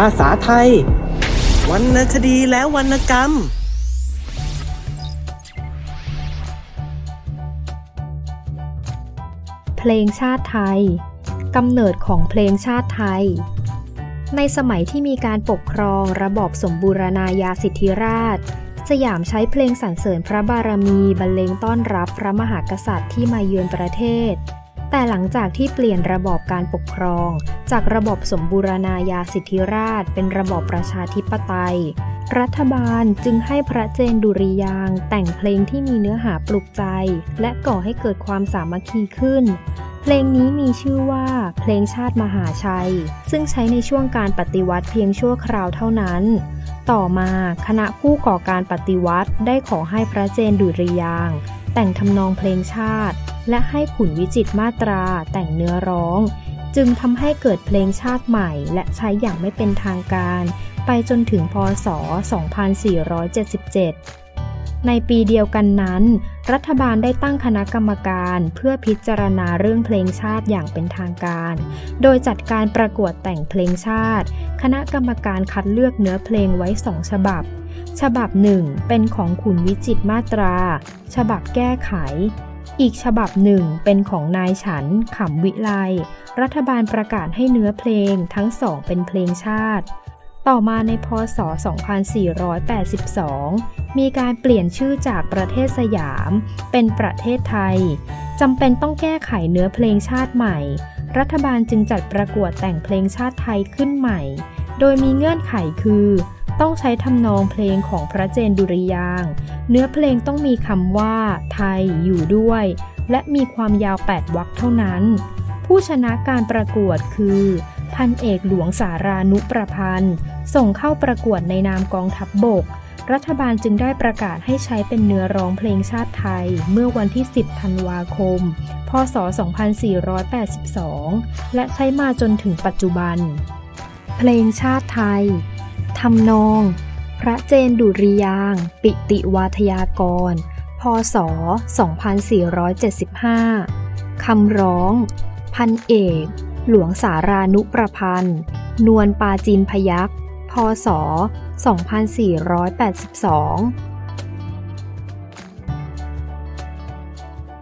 ภาษาไทย วรรณคดีและวรรณกรรม เพลงชาติไทยกำเนิดของเพลงชาติไทย ในสมัยที่มีการปกครองระบอบสมบูรณาญาสิทธิราช สยามใช้เพลงสรรเสริญพระบารมีบรรเลงต้อนรับพระมหากษัตริย์ที่มาเยือนประเทศ แต่หลังจากที่เปลี่ยนระบอบการปกครอง จากระบบสมบูรณาญาสิทธิราช เป็นระบอบประชาธิปไตย รัฐบาลจึงให้พระเจนดุริยาง แต่งเพลงที่มีเนื้อหาปลุกใจ และก่อให้เกิดความสามัคคีขึ้น เพลงนี้มีชื่อว่า เพลงชาติมหาชัย ซึ่งใช้ในช่วงการปฏิวัติเพียงชั่วคราวเท่านั้น ต่อมาคณะผู้ก่อการปฏิวัติได้ขอให้พระเจนดุริยาง แต่งทำนองเพลงชาติ และให้ขุนวิจิตมาตราแต่งเนื้อร้อง จึงทำให้เกิดเพลงชาติใหม่และใช้อย่างไม่เป็นทางการ ไปจนถึงพศ 2477 ในปีเดียวกันนั้น รัฐบาลได้ตั้งคณะกรรมการเพื่อพิจารณาเรื่องเพลงชาติอย่างเป็นทางการ โดยจัดการประกวดแต่งเพลงชาติ คณะกรรมการคัดเลือกเนื้อเพลงไว้สองฉบับฉบับหนึ่งเป็นของขุนวิจิตมาตรา ฉบับแก้ไข อีกฉบับหนึ่งเป็นของนายฉันขำวิไล รัฐบาลประกาศให้เนื้อเพลงทั้งสองเป็นเพลงชาติ ต่อมาในพศ 2482 มีการเปลี่ยนชื่อจากประเทศสยาม เป็นประเทศไทย จำเป็นต้องแก้ไขเนื้อเพลงชาติใหม่ รัฐบาลจึงจัดประกวดแต่งเพลงชาติไทยขึ้นใหม่ โดยมีเงื่อนไขคือ ต้องใช้ทำนองเพลงของพระเจนดุริยางเนื้อเพลงต้องมีคำว่า ไทยอยู่ด้วย และมีความยาว 8วรรคเท่านั้น ผู้ชนะการประกวดคือ พันเอกหลวงสารานุประพันธ์ ส่งเข้าประกวดในนามกองทัพบบก รัฐบาลจึงได้ประกาศให้ใช้เป็นเนื้อร้องเพลงชาติไทย เมื่อวันที่ 10 ธันวาคม พศ 2482 และใช้มาจนถึงปัจจุบัน เพลงชาติไทย ทำนอง พระเจนดุริยาง ปิติวาทยากร พศ 2475 คำร้อง พันเอก หลวงสารานุประพันธ์ นวลปาจินพยักษพศ 2482